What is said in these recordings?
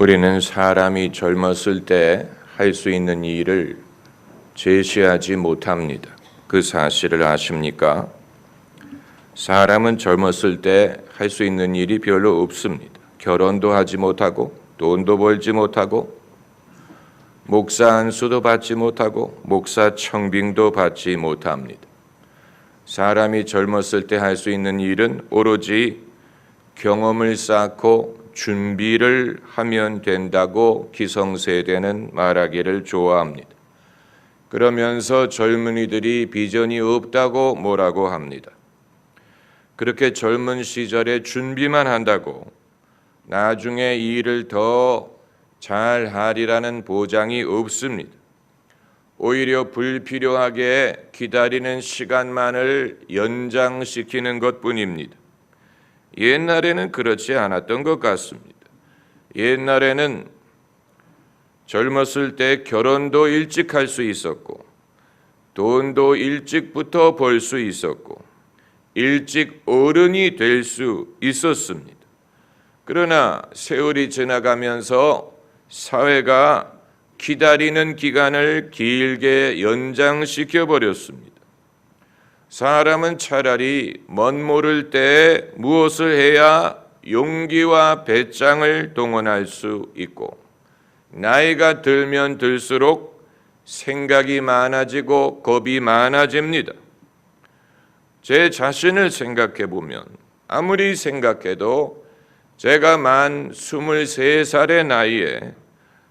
우리는 사람이 젊었을 때 할 수 있는 일을 제시하지 못합니다. 그 사실을 아십니까? 사람은 젊었을 때 할 수 있는 일이 별로 없습니다. 결혼도 하지 못하고 돈도 벌지 못하고 목사 안수도 받지 못하고 목사 청빙도 받지 못합니다. 사람이 젊었을 때 할 수 있는 일은 오로지 경험을 쌓고 준비를 하면 된다고 기성세대는 말하기를 좋아합니다. 그러면서 젊은이들이 비전이 없다고 뭐라고 합니다. 그렇게 젊은 시절에 준비만 한다고 나중에 일을 더 잘하리라는 보장이 없습니다. 오히려 불필요하게 기다리는 시간만을 연장시키는 것 뿐입니다. 옛날에는 그렇지 않았던 것 같습니다. 옛날에는 젊었을 때 결혼도 일찍 할 수 있었고, 돈도 일찍부터 벌 수 있었고, 일찍 어른이 될 수 있었습니다. 그러나 세월이 지나가면서 사회가 기다리는 기간을 길게 연장시켜 버렸습니다. 사람은 차라리 멋 모를 때 무엇을 해야 용기와 배짱을 동원할 수 있고 나이가 들면 들수록 생각이 많아지고 겁이 많아집니다. 제 자신을 생각해 보면 아무리 생각해도 제가 만 23살의 나이에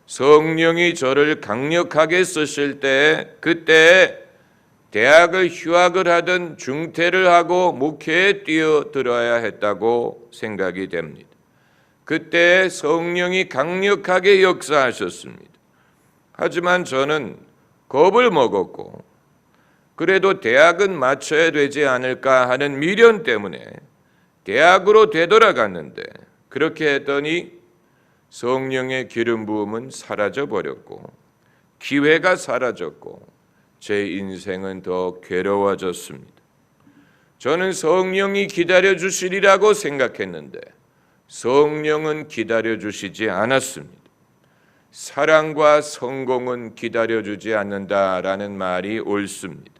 성령이 저를 강력하게 쓰실 때 그때 대학을 휴학을 하든 중퇴를 하고 목회에 뛰어들어야 했다고 생각이 됩니다. 그때 성령이 강력하게 역사하셨습니다. 하지만 저는 겁을 먹었고 그래도 대학은 마쳐야 되지 않을까 하는 미련 때문에 대학으로 되돌아갔는데 그렇게 했더니 성령의 기름 부음은 사라져 버렸고 기회가 사라졌고 제 인생은 더 괴로워졌습니다. 저는 성령이 기다려 주시리라고 생각했는데 성령은 기다려 주시지 않았습니다. 사랑과 성공은 기다려 주지 않는다라는 말이 옳습니다.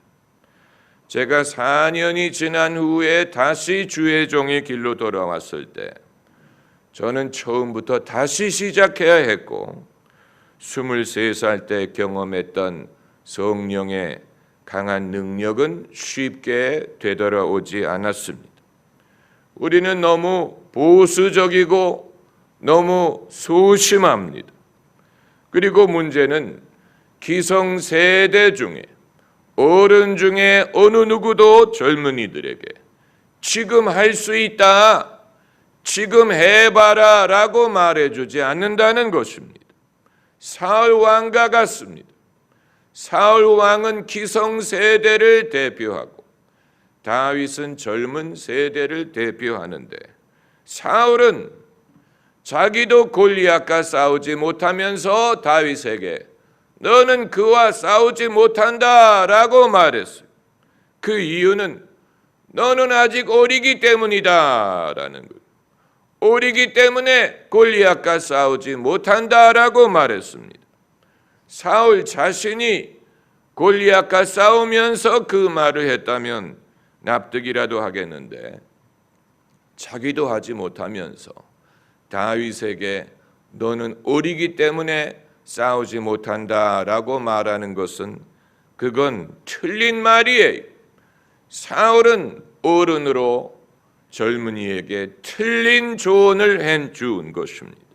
제가 4년이 지난 후에 다시 주의 종의 길로 돌아왔을 때 저는 처음부터 다시 시작해야 했고 23살 때 경험했던 성령의 강한 능력은 쉽게 되돌아오지 않았습니다. 우리는 너무 보수적이고 너무 소심합니다. 그리고 문제는 기성 세대 중에 어른 중에 어느 누구도 젊은이들에게 지금 할 수 있다, 지금 해봐라 라고 말해주지 않는다는 것입니다. 사울 왕과 같습니다. 사울 왕은 기성 세대를 대표하고 다윗은 젊은 세대를 대표하는데 사울은 자기도 골리앗과 싸우지 못하면서 다윗에게 너는 그와 싸우지 못한다라고 말했어요. 그 이유는 너는 아직 어리기 때문이다라는 거예요. 어리기 때문에 골리앗과 싸우지 못한다라고 말했습니다. 사울 자신이 골리앗과 싸우면서 그 말을 했다면 납득이라도 하겠는데 자기도 하지 못하면서 다윗에게 너는 어리기 때문에 싸우지 못한다라고 말하는 것은 그건 틀린 말이에요. 사울은 어른으로 젊은이에게 틀린 조언을 해준 것입니다.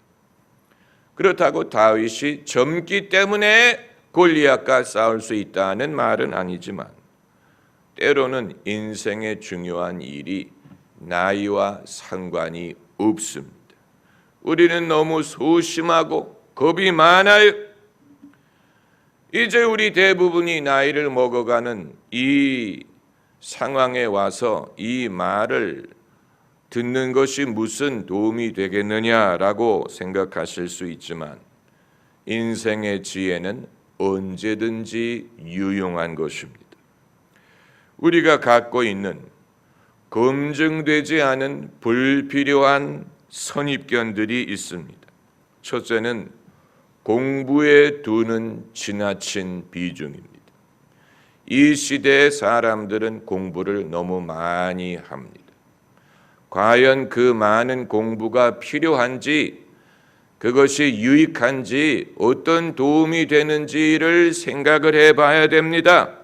그렇다고 다윗이 젊기 때문에 골리앗과 싸울 수 있다는 말은 아니지만 때로는 인생의 중요한 일이 나이와 상관이 없습니다. 우리는 너무 소심하고 겁이 많아요. 이제 우리 대부분이 나이를 먹어가는 이 상황에 와서 이 말을 듣는 것이 무슨 도움이 되겠느냐라고 생각하실 수 있지만 인생의 지혜는 언제든지 유용한 것입니다. 우리가 갖고 있는 검증되지 않은 불필요한 선입견들이 있습니다. 첫째는 공부에 두는 지나친 비중입니다. 이 시대의 사람들은 공부를 너무 많이 합니다. 과연 그 많은 공부가 필요한지 그것이 유익한지 어떤 도움이 되는지를 생각을 해 봐야 됩니다.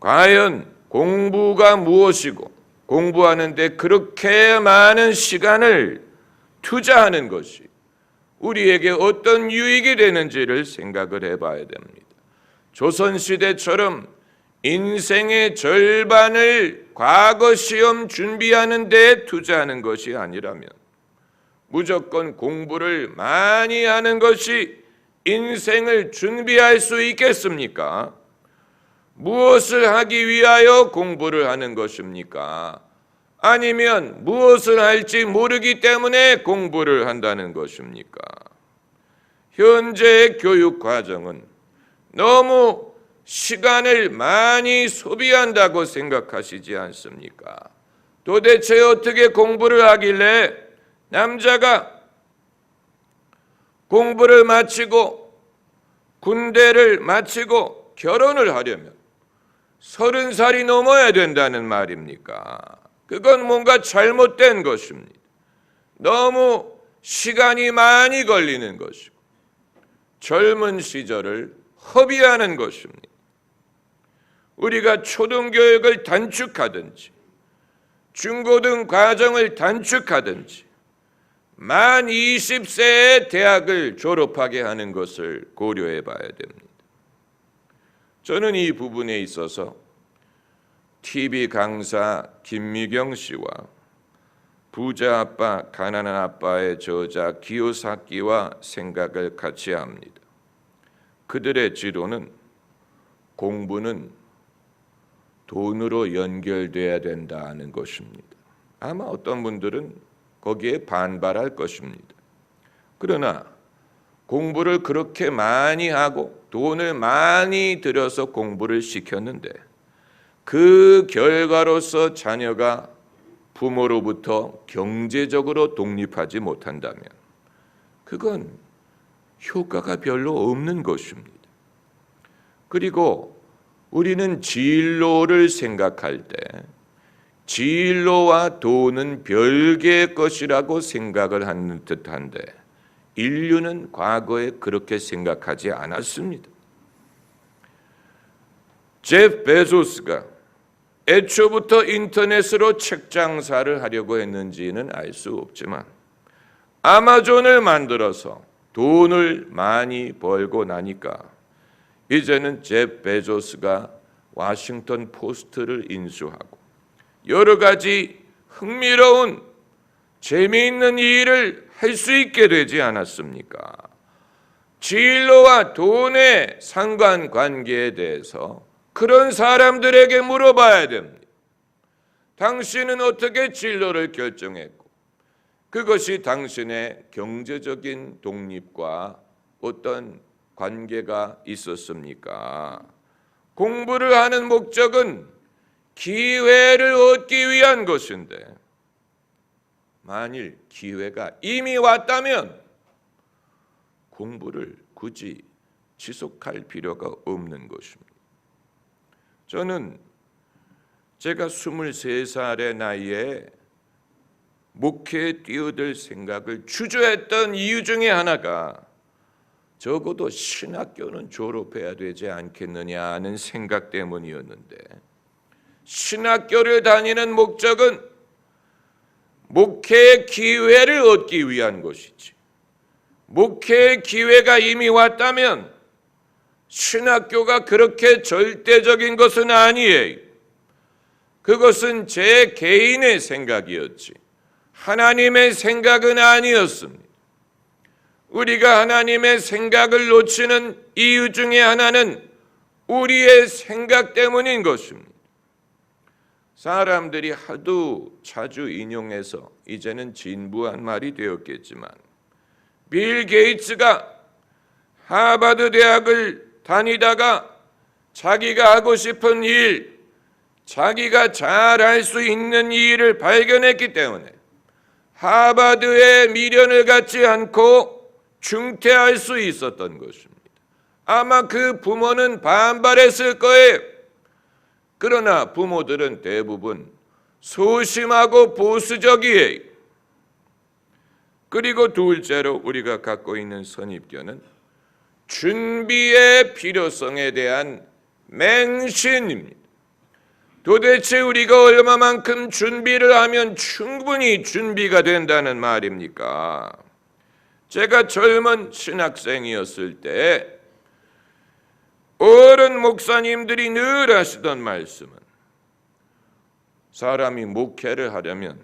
과연 공부가 무엇이고 공부하는데 그렇게 많은 시간을 투자하는 것이 우리에게 어떤 유익이 되는지를 생각을 해 봐야 됩니다. 조선시대처럼 인생의 절반을 과거 시험 준비하는 데 투자하는 것이 아니라면 무조건 공부를 많이 하는 것이 인생을 준비할 수 있겠습니까? 무엇을 하기 위하여 공부를 하는 것입니까? 아니면 무엇을 할지 모르기 때문에 공부를 한다는 것입니까? 현재의 교육 과정은 너무 시간을 많이 소비한다고 생각하시지 않습니까? 도대체 어떻게 공부를 하길래 남자가 공부를 마치고 군대를 마치고 결혼을 하려면 서른 살이 넘어야 된다는 말입니까? 그건 뭔가 잘못된 것입니다. 너무 시간이 많이 걸리는 것이고 젊은 시절을 허비하는 것입니다. 우리가 초등교육을 단축하든지 중고등 과정을 단축하든지 만 20세에 대학을 졸업하게 하는 것을 고려해 봐야 됩니다. 저는 이 부분에 있어서 TV 강사 김미경 씨와 부자 아빠 가난한 아빠의 저자 기요사키와 생각을 같이 합니다. 그들의 지도는 공부는 돈으로 연결돼야 된다는 것입니다. 아마 어떤 분들은 거기에 반발할 것입니다. 그러나 공부를 그렇게 많이 하고 돈을 많이 들여서 공부를 시켰는데 그 결과로서 자녀가 부모로부터 경제적으로 독립하지 못한다면 그건 효과가 별로 없는 것입니다. 그리고 우리는 진로를 생각할 때 진로와 돈은 별개의 것이라고 생각을 하는 듯한데 인류는 과거에 그렇게 생각하지 않았습니다. 제프 베조스가 애초부터 인터넷으로 책 장사를 하려고 했는지는 알 수 없지만 아마존을 만들어서 돈을 많이 벌고 나니까 이제는 제프 베조스가 워싱턴 포스트를 인수하고 여러 가지 흥미로운 재미있는 일을 할 수 있게 되지 않았습니까? 진로와 돈의 상관관계에 대해서 그런 사람들에게 물어봐야 됩니다. 당신은 어떻게 진로를 결정했고 그것이 당신의 경제적인 독립과 어떤 관계가 있었습니까? 공부를 하는 목적은 기회를 얻기 위한 것인데 만일 기회가 이미 왔다면 공부를 굳이 지속할 필요가 없는 것입니다. 저는 제가 23살의 나이에 목회에 뛰어들 생각을 주저했던 이유 중에 하나가 적어도 신학교는 졸업해야 되지 않겠느냐 는 생각 때문이었는데 신학교를 다니는 목적은 목회의 기회를 얻기 위한 것이지 목회의 기회가 이미 왔다면 신학교가 그렇게 절대적인 것은 아니에요. 그것은 제 개인의 생각이었지. 하나님의 생각은 아니었습니다. 우리가 하나님의 생각을 놓치는 이유 중에 하나는 우리의 생각 때문인 것입니다. 사람들이 하도 자주 인용해서 이제는 진부한 말이 되었겠지만 빌 게이츠가 하버드 대학을 다니다가 자기가 하고 싶은 일, 자기가 잘 할 수 있는 일을 발견했기 때문에 하버드에 미련을 갖지 않고 중퇴할 수 있었던 것입니다. 아마 그 부모는 반발했을 거예요. 그러나 부모들은 대부분 소심하고 보수적이에요. 그리고 둘째로 우리가 갖고 있는 선입견은 준비의 필요성에 대한 맹신입니다. 도대체 우리가 얼마만큼 준비를 하면 충분히 준비가 된다는 말입니까? 제가 젊은 신학생이었을 때 어른 목사님들이 늘 하시던 말씀은 사람이 목회를 하려면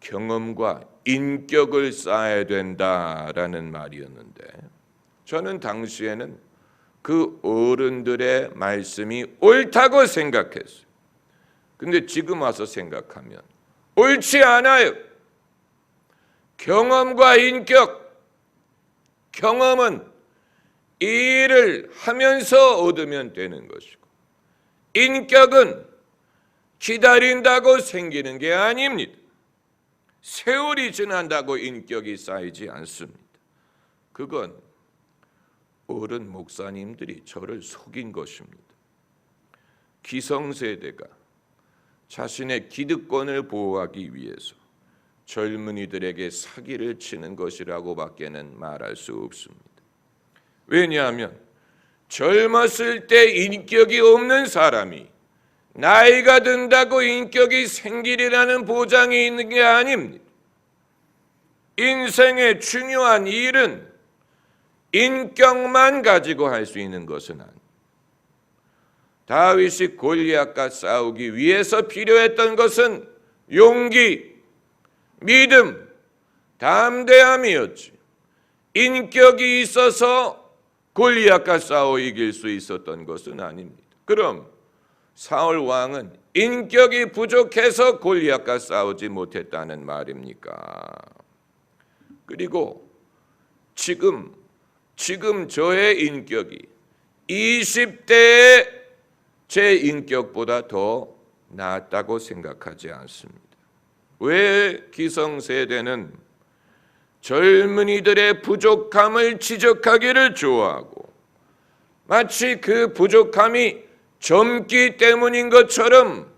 경험과 인격을 쌓아야 된다라는 말이었는데 저는 당시에는 그 어른들의 말씀이 옳다고 생각했어요. 근데 지금 와서 생각하면 옳지 않아요. 경험과 인격, 경험은 일을 하면서 얻으면 되는 것이고, 인격은 기다린다고 생기는 게 아닙니다. 세월이 지난다고 인격이 쌓이지 않습니다. 그건 어른 목사님들이 저를 속인 것입니다. 기성세대가 자신의 기득권을 보호하기 위해서 젊은이들에게 사기를 치는 것이라고밖에는 말할 수 없습니다. 왜냐하면 젊었을 때 인격이 없는 사람이 나이가 든다고 인격이 생기리라는 보장이 있는 게 아닙니다. 인생의 중요한 일은 인격만 가지고 할 수 있는 것은 아닙니다. 다윗이 골리앗과 싸우기 위해서 필요했던 것은 용기, 믿음, 담대함이었지. 인격이 있어서 골리앗과 싸워 이길 수 있었던 것은 아닙니다. 그럼 사울 왕은 인격이 부족해서 골리앗과 싸우지 못했다는 말입니까? 그리고 지금 지금 저의 인격이 20대의 제 인격보다 더 낫다고 생각하지 않습니다. 왜 기성세대는 젊은이들의 부족함을 지적하기를 좋아하고 마치 그 부족함이 젊기 때문인 것처럼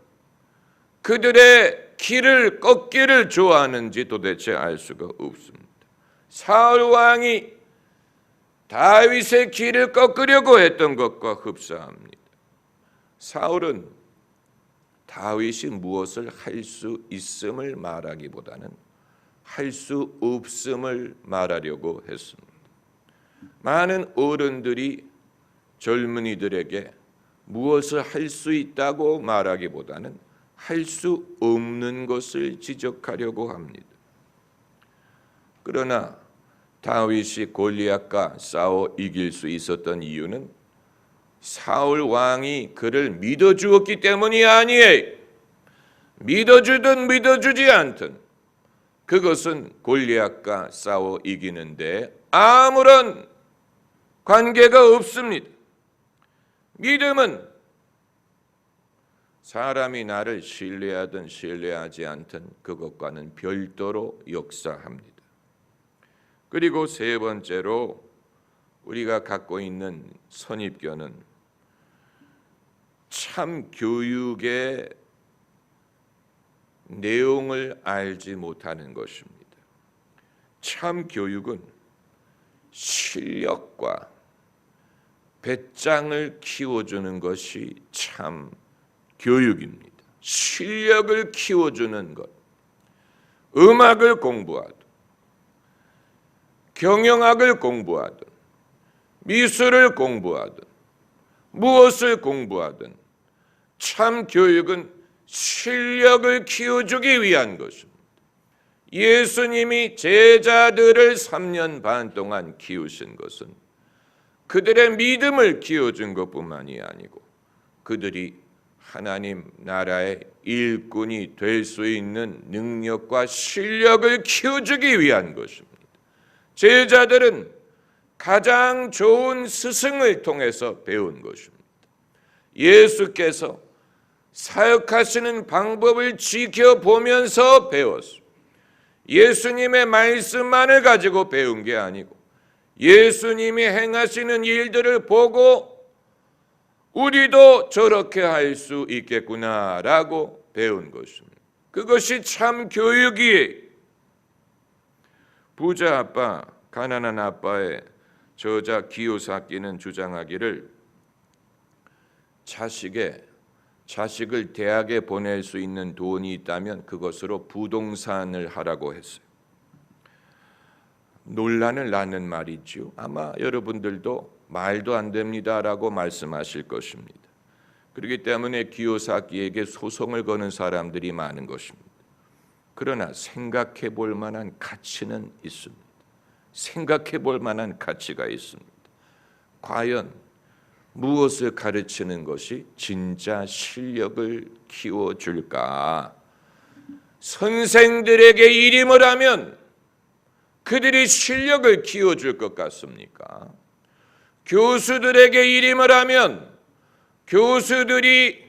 그들의 길을 꺾기를 좋아하는지 도대체 알 수가 없습니다. 사울 왕이 다윗의 길을 꺾으려고 했던 것과 흡사합니다. 사울은 다윗이 무엇을 할 수 있음을 말하기보다는 할 수 없음을 말하려고 했습니다. 많은 어른들이 젊은이들에게 무엇을 할 수 있다고 말하기보다는 할 수 없는 것을 지적하려고 합니다. 그러나 다윗이 골리앗과 싸워 이길 수 있었던 이유는 사울 왕이 그를 믿어 주었기 때문이 아니에요. 믿어 주든 믿어 주지 않든 그것은 골리앗과 싸워 이기는데 아무런 관계가 없습니다. 믿음은 사람이 나를 신뢰하든 신뢰하지 않든 그것과는 별도로 역사합니다. 그리고 세 번째로 우리가 갖고 있는 선입견은 참 교육의 내용을 알지 못하는 것입니다. 참 교육은 실력과 배짱을 키워주는 것이 참 교육입니다. 실력을 키워주는 것. 음악을 공부하든, 경영학을 공부하든, 미술을 공부하든, 무엇을 공부하든, 참 교육은 실력을 키워주기 위한 것입니다. 예수님이 제자들을 3년 반 동안 키우신 것은 그들의 믿음을 키워준 것뿐만이 아니고 그들이 하나님 나라의 일꾼이 될 수 있는 능력과 실력을 키워주기 위한 것입니다. 제자들은 가장 좋은 스승을 통해서 배운 것입니다. 예수께서 사역하시는 방법을 지켜보면서 배웠습니다. 예수님의 말씀만을 가지고 배운 게 아니고 예수님이 행하시는 일들을 보고 우리도 저렇게 할 수 있겠구나라고 배운 것입니다. 그것이 참 교육이 부자 아빠, 가난한 아빠의 저자 기요사키는 주장하기를 자식의 자식을 대학에 보낼 수 있는 돈이 있다면 그것으로 부동산을 하라고 했어요. 논란을 낳는 말이지요. 아마 여러분들도 말도 안 됩니다라고 말씀하실 것입니다. 그렇기 때문에 기요사키에게 소송을 거는 사람들이 많은 것입니다. 그러나 생각해 볼 만한 가치는 있습니다. 생각해 볼 만한 가치가 있습니다. 과연 무엇을 가르치는 것이 진짜 실력을 키워줄까? 선생들에게 일임을 하면 그들이 실력을 키워줄 것 같습니까? 교수들에게 일임을 하면 교수들이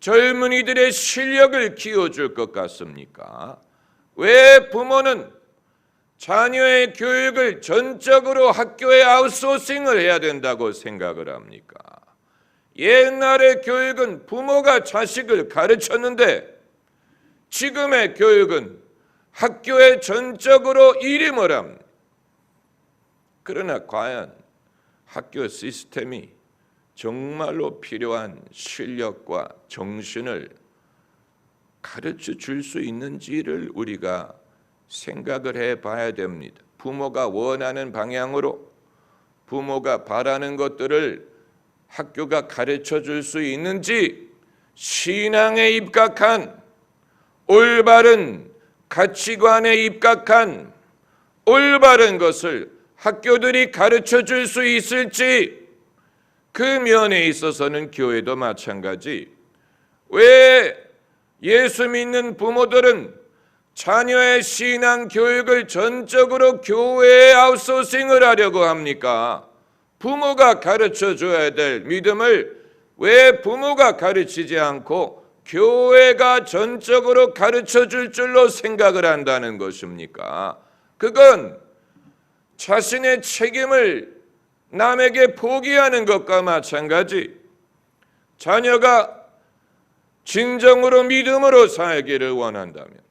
젊은이들의 실력을 키워줄 것 같습니까? 왜 부모는 자녀의 교육을 전적으로 학교에 아웃소싱을 해야 된다고 생각을 합니까? 옛날의 교육은 부모가 자식을 가르쳤는데 지금의 교육은 학교에 전적으로 일임을 합니다. 그러나 과연 학교 시스템이 정말로 필요한 실력과 정신을 가르쳐 줄 수 있는지를 우리가 생각을 해 봐야 됩니다. 부모가 원하는 방향으로 부모가 바라는 것들을 학교가 가르쳐 줄 수 있는지 신앙에 입각한 올바른 가치관에 입각한 올바른 것을 학교들이 가르쳐 줄 수 있을지 그 면에 있어서는 교회도 마찬가지. 왜 예수 믿는 부모들은 자녀의 신앙 교육을 전적으로 교회에 아웃소싱을 하려고 합니까? 부모가 가르쳐 줘야 될 믿음을 왜 부모가 가르치지 않고 교회가 전적으로 가르쳐 줄 줄로 생각을 한다는 것입니까? 그건 자신의 책임을 남에게 포기하는 것과 마찬가지. 자녀가 진정으로 믿음으로 살기를 원한다면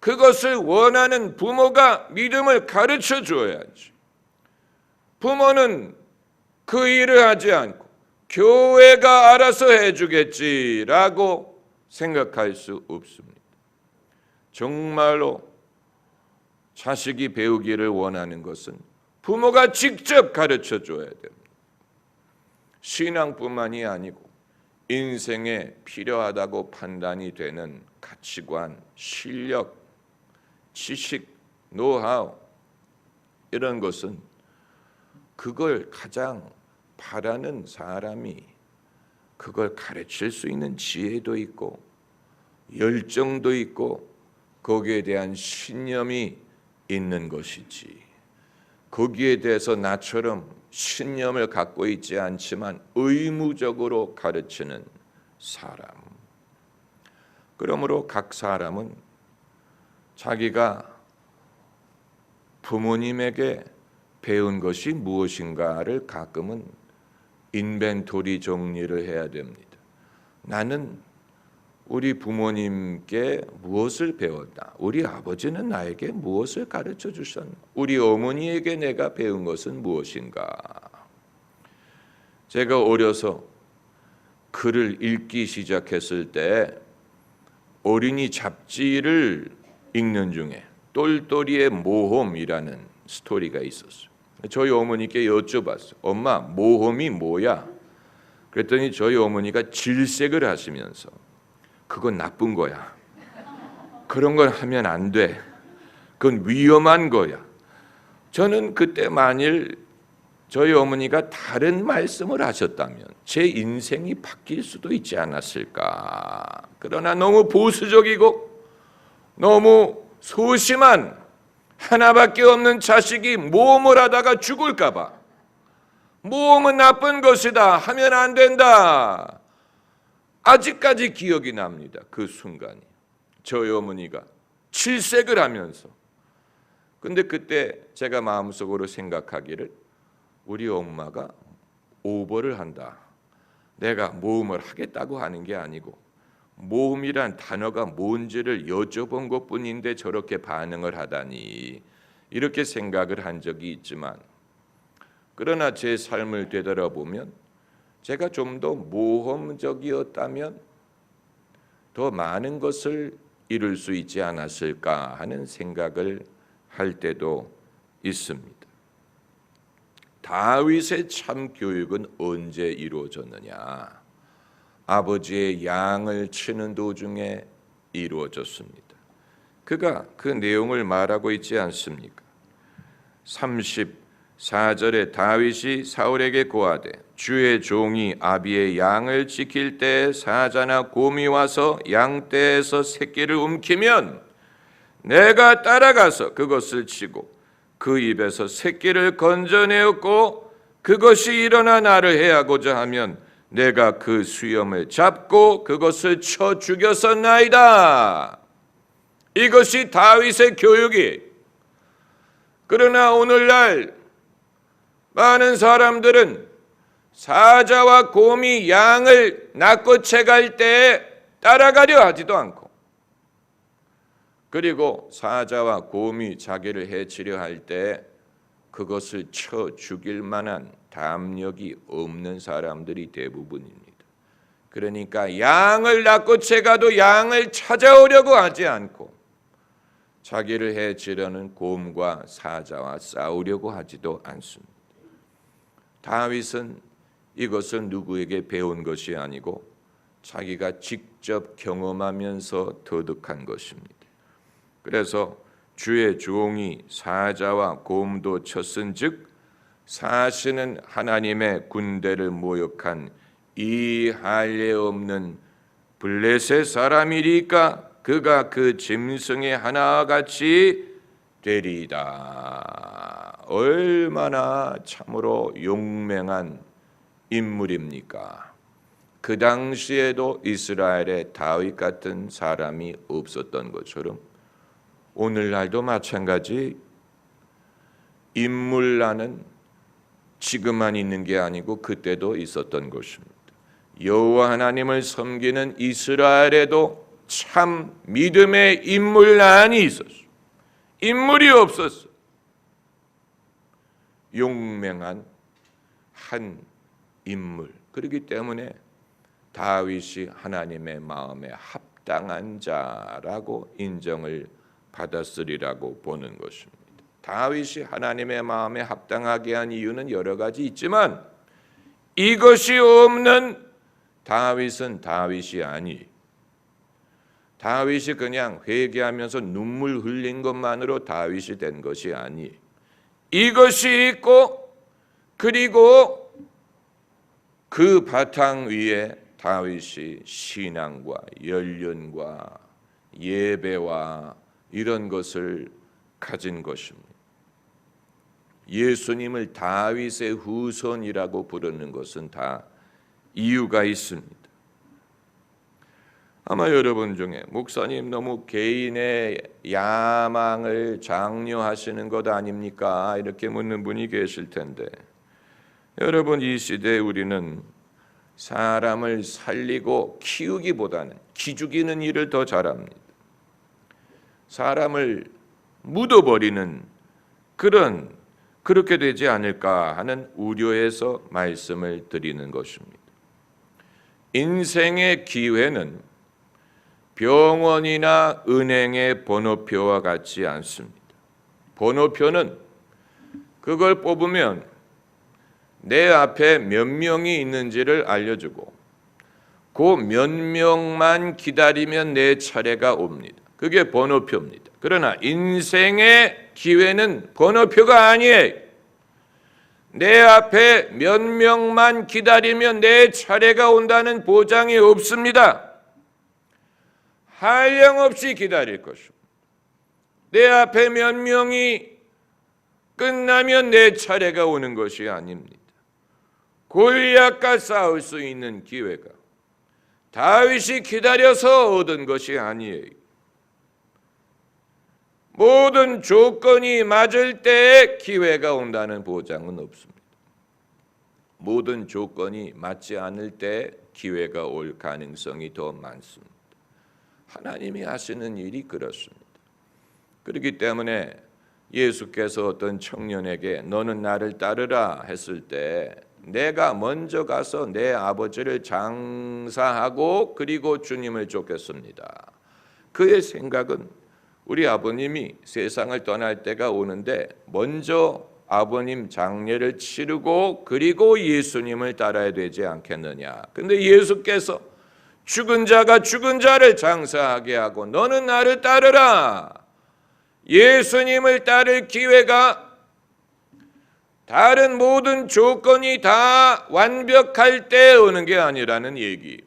그것을 원하는 부모가 믿음을 가르쳐 줘야지. 부모는 그 일을 하지 않고 교회가 알아서 해주겠지라고 생각할 수 없습니다. 정말로 자식이 배우기를 원하는 것은 부모가 직접 가르쳐 줘야 됩니다. 신앙뿐만이 아니고 인생에 필요하다고 판단이 되는 가치관, 실력, 지식, 노하우 이런 것은 그걸 가장 바라는 사람이 그걸 가르칠 수 있는 지혜도 있고 열정도 있고 거기에 대한 신념이 있는 것이지. 거기에 대해서 나처럼 신념을 갖고 있지 않지만 의무적으로 가르치는 사람. 그러므로 각 사람은 자기가 부모님에게 배운 것이 무엇인가를 가끔은 인벤토리 정리를 해야 됩니다. 나는 우리 부모님께 무엇을 배웠다. 우리 아버지는 나에게 무엇을 가르쳐 주셨나? 우리 어머니에게 내가 배운 것은 무엇인가? 제가 어려서 글을 읽기 시작했을 때 어린이 잡지를 읽는 중에 똘똘이의 모험이라는 스토리가 있었어요. 저희 어머니께 여쭤봤어요. 엄마, 모험이 뭐야? 그랬더니 저희 어머니가 질색을 하시면서 그건 나쁜 거야. 그런 걸 하면 안 돼. 그건 위험한 거야. 저는 그때 만일 저희 어머니가 다른 말씀을 하셨다면 제 인생이 바뀔 수도 있지 않았을까. 그러나 너무 보수적이고 너무 소심한 하나밖에 없는 자식이 모험을 하다가 죽을까봐 모험은 나쁜 것이다 하면 안 된다. 아직까지 기억이 납니다. 그 순간이. 저희 어머니가 칠색을 하면서 근데 그때 제가 마음속으로 생각하기를 우리 엄마가 오버를 한다. 내가 모험을 하겠다고 하는 게 아니고 모험이란 단어가 뭔지를 여쭤본 것뿐인데 저렇게 반응을 하다니 이렇게 생각을 한 적이 있지만 그러나 제 삶을 되돌아보면 제가 좀 더 모험적이었다면 더 많은 것을 이룰 수 있지 않았을까 하는 생각을 할 때도 있습니다. 다윗의 참 교육은 언제 이루어졌느냐? 아버지의 양을 치는 도중에 이루어졌습니다. 그가 그 내용을 말하고 있지 않습니까? 34절에 다윗이 사울에게 고하되 주의 종이 아비의 양을 지킬 때 사자나 곰이 와서 양떼에서 새끼를 움키면 내가 따라가서 그것을 치고 그 입에서 새끼를 건져내었고 그것이 일어나 나를 해하고자 하면 내가 그 수염을 잡고 그것을 쳐 죽였었나이다. 이것이 다윗의 교육이. 그러나 오늘날 많은 사람들은 사자와 곰이 양을 낚고채 갈때 따라가려 하지도 않고 그리고 사자와 곰이 자기를 해치려 할 때 그것을 쳐 죽일 만한 담력이 없는 사람들이 대부분입니다. 그러니까 양을 낚고채 가도 양을 찾아오려고 하지 않고 자기를 해치려는 곰과 사자와 싸우려고 하지도 않습니다. 다윗은 이것을 누구에게 배운 것이 아니고 자기가 직접 경험하면서 터득한 것입니다. 그래서 주의 종이 사자와 곰도 쳤은즉 사시는 하나님의 군대를 모욕한 이 할례 없는 블레셋 사람이리까 그가 그 짐승의 하나와 같이 되리이다. 얼마나 참으로 용맹한 인물입니까? 그 당시에도 이스라엘에 다윗 같은 사람이 없었던 것처럼 오늘날도 마찬가지 인물라는 지금만 있는 게 아니고 그때도 있었던 것입니다. 여호와 하나님을 섬기는 이스라엘에도 참 믿음의 인물란이 있었어. 인물이 없었어. 용맹한 한 인물. 그렇기 때문에 다윗이 하나님의 마음에 합당한 자라고 인정을 받았으리라고 보는 것입니다. 다윗이 하나님의 마음에 합당하게 한 이유는 여러 가지 있지만 이것이 없는 다윗은 다윗이 아니. 다윗이 그냥 회개하면서 눈물 흘린 것만으로 다윗이 된 것이 아니. 이것이 있고 그리고 그 바탕 위에 다윗이 신앙과 연륜과 예배와 이런 것을 가진 것입니다. 예수님을 다윗의 후손이라고 부르는 것은 다 이유가 있습니다. 아마 여러분 중에 목사님 너무 개인의 야망을 장려하시는 것 아닙니까? 이렇게 묻는 분이 계실 텐데 여러분 이 시대에 우리는 사람을 살리고 키우기보다는 기죽이는 일을 더 잘합니다. 사람을 묻어버리는 그런 그렇게 되지 않을까 하는 우려에서 말씀을 드리는 것입니다. 인생의 기회는 병원이나 은행의 번호표와 같지 않습니다. 번호표는 그걸 뽑으면 내 앞에 몇 명이 있는지를 알려주고 그 몇 명만 기다리면 내 차례가 옵니다. 그게 번호표입니다. 그러나 인생의 기회는 번호표가 아니에요. 내 앞에 몇 명만 기다리면 내 차례가 온다는 보장이 없습니다. 한량없이 기다릴 것이고 내 앞에 몇 명이 끝나면 내 차례가 오는 것이 아닙니다. 골리앗과 싸울 수 있는 기회가 다윗이 기다려서 얻은 것이 아니에요. 모든 조건이 맞을 때에 기회가 온다는 보장은 없습니다. 모든 조건이 맞지 않을 때 기회가 올 가능성이 더 많습니다. 하나님이 하시는 일이 그렇습니다. 그렇기 때문에 예수께서 어떤 청년에게 너는 나를 따르라 했을 때 내가 먼저 가서 내 아버지를 장사하고 그리고 주님을 쫓겠습니다. 그의 생각은 우리 아버님이 세상을 떠날 때가 오는데 먼저 아버님 장례를 치르고 그리고 예수님을 따라야 되지 않겠느냐. 근데 예수께서 죽은 자가 죽은 자를 장사하게 하고 너는 나를 따르라. 예수님을 따를 기회가 다른 모든 조건이 다 완벽할 때 오는 게 아니라는 얘기.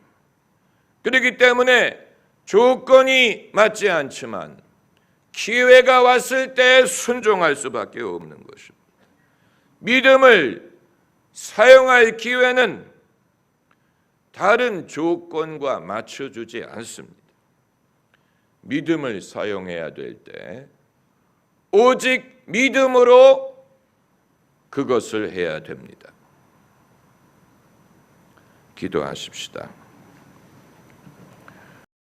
그렇기 때문에 조건이 맞지 않지만 기회가 왔을 때 순종할 수밖에 없는 것입니다. 믿음을 사용할 기회는 다른 조건과 맞춰주지 않습니다. 믿음을 사용해야 될 때 오직 믿음으로 그것을 해야 됩니다. 기도하십시다.